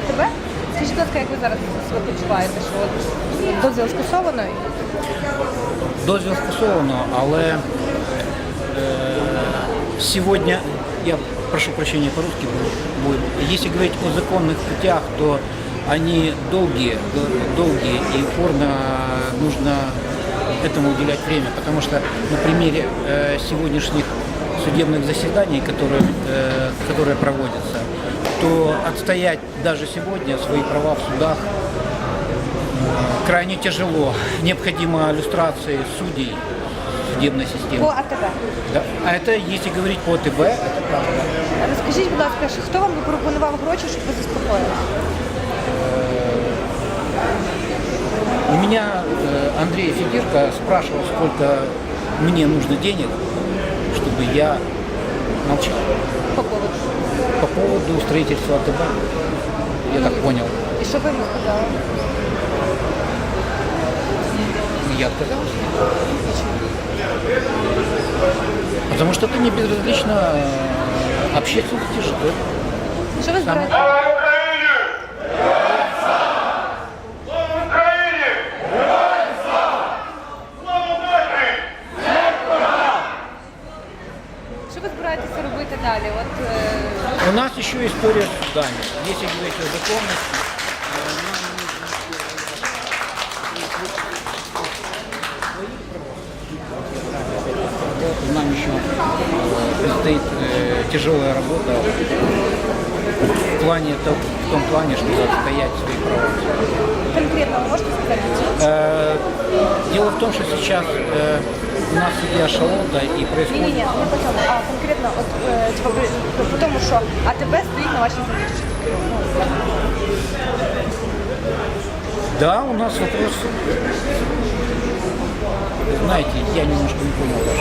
АТБ. Скажіть, будь ласка, як ви зараз себе почуваєте, що от дозвіл скасовано? Дозвіл скасовано, але е, сегодня, я прошу прощения по-русски будет, если говорить о законных путях, то они долгие, д- долгие и упорно нужно этому уделять время, потому что на примере э, сегодняшних судебных заседаний, которые, э, которые проводятся, то отстоять даже сегодня свои права в судах крайне тяжело. Необходима иллюстрация судей судебной По системы. АТБ. Да. А это, если говорить по ТБ, это правда. Розкажіть, будь ласка, що- хто вам запропонував гроші, щоб ви заспокоїлися? У меня э, Андрей Федирко спрашивал, сколько мне нужно денег, чтобы я молчал. По поводу. По поводу строительства АТБ, я так понял, І що ви йому сказали? я отказался. Потому что это не безразлично э, общественности же. Що ви збираєте? Слава збираєтеся робити далі? От е, У нас еще история с судами. Если говорить о законности, э, нам еще э, предстоит э, тяжелая работа в плане то- в том плане, чтобы отстоять свои права. конкретно ви можете сказати? Э, Дело в том, что сейчас э, у нас судья Шалота и Ні, ні, происходит ні, не по цьому, а конкретно от е, типу, при- по- по тому, що АТБ стоїть на вашій землі. Да, у нас вопрос. Знаете, я немножко не понял ваш.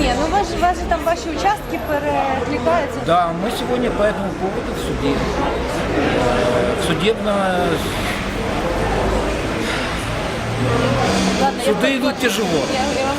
Ні, ну вас, же- вас же там ваші участки перекликаються. Да, мы сегодня по этому поводу в суде. Э, Судебно... вам- йдуть тяжело. Я, я вам